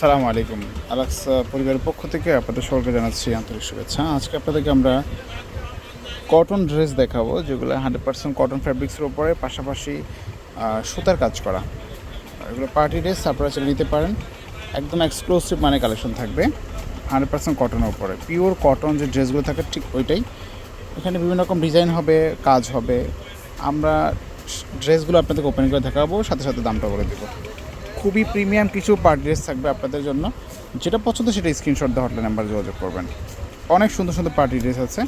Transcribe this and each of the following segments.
আসসালামু আলাইকুম। আলাক্সা পরিবারের পক্ষ থেকে আপনাদের সকলকে জানাচ্ছি আন্তরিক শুভেচ্ছা। আজকে আপনাদেরকে আমরা কটন ড্রেস দেখাবো, যেগুলো হান্ড্রেড পার্সেন্ট কটন ফ্যাব্রিক্সের উপরে পাশাপাশি সুতার কাজ করা। এগুলো পার্টি ড্রেস আপনারা চলে নিতে পারেন। একদম এক্সক্লুসিভ মানে কালেকশন থাকবে হান্ড্রেড পার্সেন্ট কটনের উপরে। পিওর কটন যে ড্রেসগুলো থাকে ঠিক ওইটাই। এখানে বিভিন্ন রকম ডিজাইন হবে, কাজ হবে। আমরা ড্রেসগুলো আপনাদেরকে ওপেন করে দেখাবো, সাথে সাথে দামটা বলে দেবো। খুবই প্রিমিয়াম কিছু পার্ট ড্রেস থাকবে আপনাদের জন্য। যেটা পছন্দ সেটা স্ক্রিনশট দিয়ে হটলাইন নাম্বার যোগাযোগ করবেন। অনেক সুন্দর সুন্দর পার্টি ড্রেস আছে।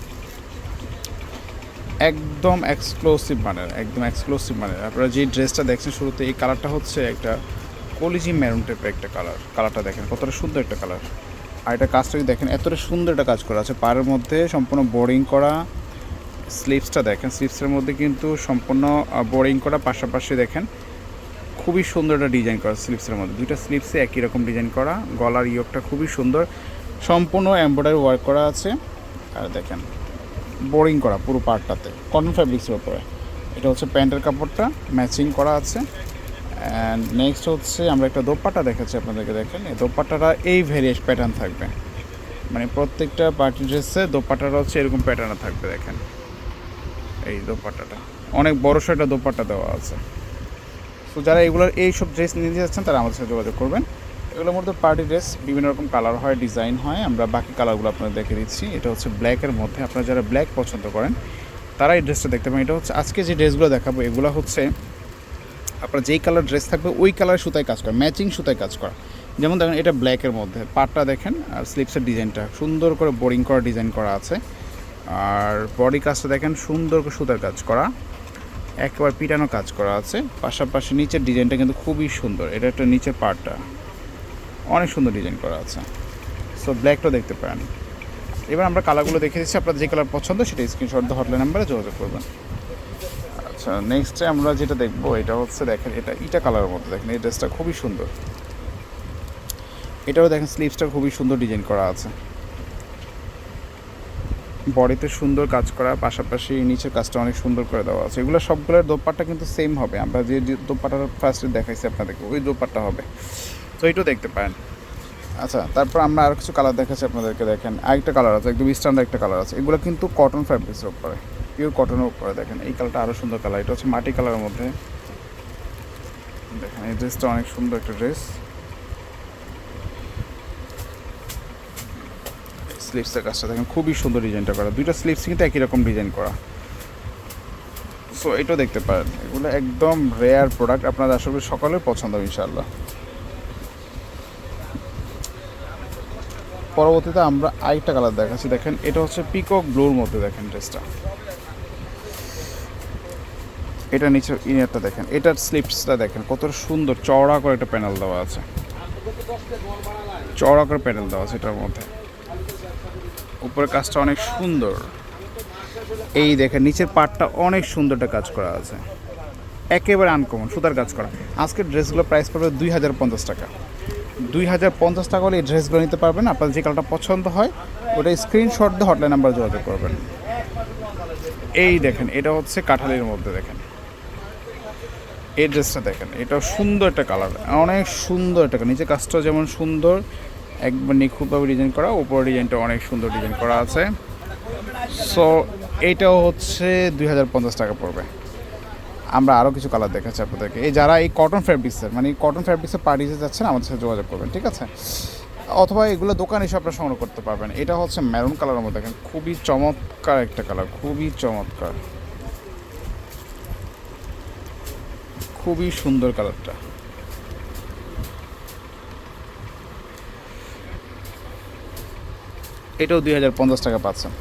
একদম এক্সক্লুসিভ মানের, একদম এক্সক্লুসিভ মানের। আপনারা যে ড্রেসটা দেখছেন শুরুতে, এই কালারটা হচ্ছে একটা কলিজি মেরুন টাইপের একটা কালার কালারটা দেখেন, কতটা সুন্দর একটা কালার আর এটা কাজটা যদি দেখেন, এতটা সুন্দর একটা কাজ করা আছে। পাড়ের মধ্যে সম্পূর্ণ বোরিং করা স্লিভসটা দেখেন। স্লিভসের মধ্যে কিন্তু সম্পূর্ণ বোরিং করা। পাশাপাশি দেখেন খুবই সুন্দর একটা ডিজাইন করা স্লিপসের মধ্যে। দুইটা স্লিপসে একই রকম ডিজাইন করা। গলার ইয়কটা খুবই সুন্দর। সম্পূর্ণ এমব্রয়ডারি ওয়ার্ক করা আছে। আর দেখেন বোরিং করা পুরো পার্টটাতে। কটন ফ্যাব্রিক্সের উপরে। এটা হচ্ছে প্যান্টের কাপড়টা। ম্যাচিং করা আছে। অ্যান্ড নেক্সট হচ্ছে, আমরা একটা দোপাট্টা দেখাচ্ছি আপনাদেরকে। দেখেন, এই দোপাট্টাটা এই ভেরিয়েস প্যাটার্ন থাকবে। মানে প্রত্যেকটা পার্টি ড্রেসে দোপাট্টাটা হচ্ছে এরকম প্যাটার্নে থাকবে, দেখেন। এই দোপাট্টাটা। অনেক বড় একটা দোপাট্টা দেওয়া আছে। তো যারা এগুলোর এই সব ড্রেস নিতে যাচ্ছেন, তারা আমাদের সাথে যোগাযোগ করবেন। এগুলোর মধ্যে পার্টি ড্রেস বিভিন্ন রকম কালার হয় ডিজাইন হয়। আমরা বাকি কালারগুলো আপনাদের দেখে দিচ্ছি। এটা হচ্ছে ব্ল্যাকের মধ্যে। আপনারা যারা ব্ল্যাক পছন্দ করেন তারা এই ড্রেসটা দেখতে পারেন। এটা হচ্ছে, আজকে যে ড্রেসগুলো দেখাবো, এগুলো হচ্ছে, আপনার যেই কালার ড্রেস থাকবে, ওই কালার সুতায় কাজ করা ম্যাচিং সুতায় কাজ করা। যেমন দেখেন, এটা ব্ল্যাকের মধ্যে। পাটটা দেখেন, আর স্লিপসের ডিজাইনটা সুন্দর করে বোরিং করা ডিজাইন করা আছে। আর বডি কাজটা দেখেন, সুন্দর করে সুতার কাজ করা। একেবারে পিটানো কাজ করা আছে। পাশাপাশি নিচের ডিজাইনটা কিন্তু খুবই সুন্দর। এটা একটা নিচের পার্টটা অনেক সুন্দর ডিজাইন করা আছে। সো ব্ল্যাকটা দেখতে পারেন। এবার আমরা কালারগুলো দেখে দিচ্ছি। আপনার যে কালার পছন্দ, সেটা স্ক্রিনশট দিয়ে হটলাইন নাম্বারে যোগাযোগ করবেন। আচ্ছা নেক্সটে আমরা যেটা দেখব, এটা হচ্ছে দেখেন, এটা ইটা কালারের মধ্যে দেখেন, এই ড্রেসটা খুবই সুন্দর। এটাও দেখেন স্লিভসটা খুবই সুন্দর ডিজাইন করা আছে। বডিতে সুন্দর কাজ করা পাশাপাশি নিচের কাজটা অনেক সুন্দর করে দেওয়া আছে। এগুলো সবগুলোর দোপাট্টা কিন্তু সেম হবে। আমরা যে দোপাট্টাটা ফার্স্টে দেখাইছি আপনাদেরকে, ওই দোপাট্টা হবে। তো এইটাও দেখতে পারেন। আচ্ছা তারপর আমরা আরও কিছু কালার দেখাচ্ছি আপনাদেরকে, দেখেন। আরেকটা কালার আছে, একদম স্ট্যান্ডার্ড একটা কালার আছে। এগুলো কিন্তু কটন ফ্যাব্রিক্সের উপরে পিওর কটনের উপরে, দেখেন। এই কালারটা আরও সুন্দর কালার এটা হচ্ছে মাটি কালারের মধ্যে। দেখেন, এই ড্রেসটা অনেক সুন্দর একটা ড্রেস স্লিভসের কাজটা দেখেন, খুবই সুন্দর ডিজাইনটা করা। দুইটা স্লিভস কিন্তু একই রকম ডিজাইন করা। সো এটাও দেখতে পারেন। এগুলো একদম রেয়ার প্রোডাক্ট আপনাদের আসলে সকলের পছন্দ ইনশাল্লাহ পরবর্তীতে আমরা আরেকটা কালার দেখাচ্ছি। দেখেন, এটা হচ্ছে পিকক ব্লুর মধ্যে দেখেন ড্রেসটা এটা নিচে ইনারটা দেখেন। এটার স্লিপসটা দেখেন, কত সুন্দর চওড়া করে একটা প্যানেল দেওয়া আছে। চওড়া করে প্যানেল দেওয়া আছে এটার মধ্যে। উপরের কাজটা অনেক সুন্দর। এই দেখেন, নিচের পাটটা অনেক সুন্দর একটা কাজ করা আছে। একেবারে আনকমন সুতার কাজ করা। আজকের ড্রেসগুলো প্রাইস পড়বে দুই হাজার পঞ্চাশ টাকা। দুই হাজার পঞ্চাশ টাকা হলে এই ড্রেসগুলো নিতে পারবেন, আপনার যে কালারটা পছন্দ হয়, ওটা স্ক্রিনশট দিয়ে হটলাইন নাম্বার যোগাযোগ করবেন। এই দেখেন, এটা হচ্ছে কাঁঠালির মধ্যে দেখেন। এই ড্রেসটা দেখেন এটা সুন্দর একটা কালার অনেক সুন্দর একটা নিচে কাজটা যেমন সুন্দর একবার নিখুঁতভাবে ডিজাইন করা, উপরের ডিজাইনটা অনেক সুন্দর ডিজাইন করা আছে। সো এইটাও হচ্ছে দুই হাজার পঞ্চাশ টাকা পড়বে। আমরা আরও কিছু কালার দেখাচ্ছি আপনাদেরকে। এই যারা এই কটন ফ্যাব্রিক্সের মানে কটন ফ্যাব্রিক্সের পার্টিতে যাচ্ছেন, আমাদের সাথে যোগাযোগ করবেন, ঠিক আছে? অথবা এগুলো দোকানে এসে আপনারা সংগ্রহ করতে পারবেন। এটা হচ্ছে ম্যারুন কালারের মধ্যে দেখেন, খুবই চমৎকার একটা কালার খুবই চমৎকার। খুবই সুন্দর কালারটা এটাও দুই হাজার পঞ্চাশ টাকা পাচ্ছেন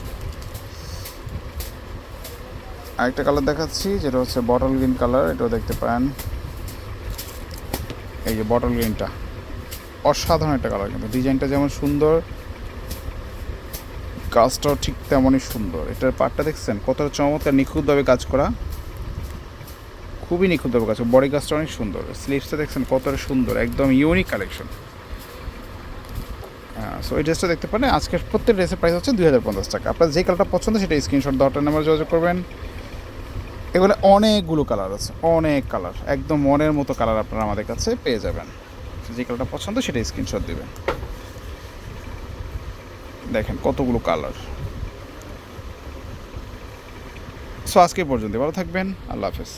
আরেকটা কালার দেখাচ্ছি, যেটা হচ্ছে বটল গ্রিন কালার এটাও দেখতে পান এই যে বটল গ্রিনটা অসাধারণ একটা কালার কিন্তু। ডিজাইনটা যেমন সুন্দর, কাজটাও ঠিক তেমনই সুন্দর। এটার পাটটা দেখছেন, কতটা চমৎকার, নিখুঁতভাবে কাজ করা। খুবই নিখুঁতভাবে কাজ বডি কাজটা অনেক সুন্দর। স্লিভসটা দেখছেন, কতটা সুন্দর, একদম ইউনিক কালেকশন সো এই ড্রেসটা দেখতে পারেন, আজকের প্রত্যেক ড্রেসের প্রাইস হচ্ছে দুই হাজার পঞ্চাশ টাকা। আপনার যে কালারটা পছন্দ সেটা স্ক্রিনশট দরটার নাম্বার যোগাযোগ করবেন। এগুলো অনেকগুলো কালার আছে, অনেক কালার একদম মনের মতো কালার আপনারা আমাদের কাছে পেয়ে যাবেন। যে কালারটা পছন্দ সেটা স্ক্রিনশট দেবেন। দেখেন কতগুলো কালার সো আজকে পর্যন্ত ভালো থাকবেন। আল্লাহ হাফেজ।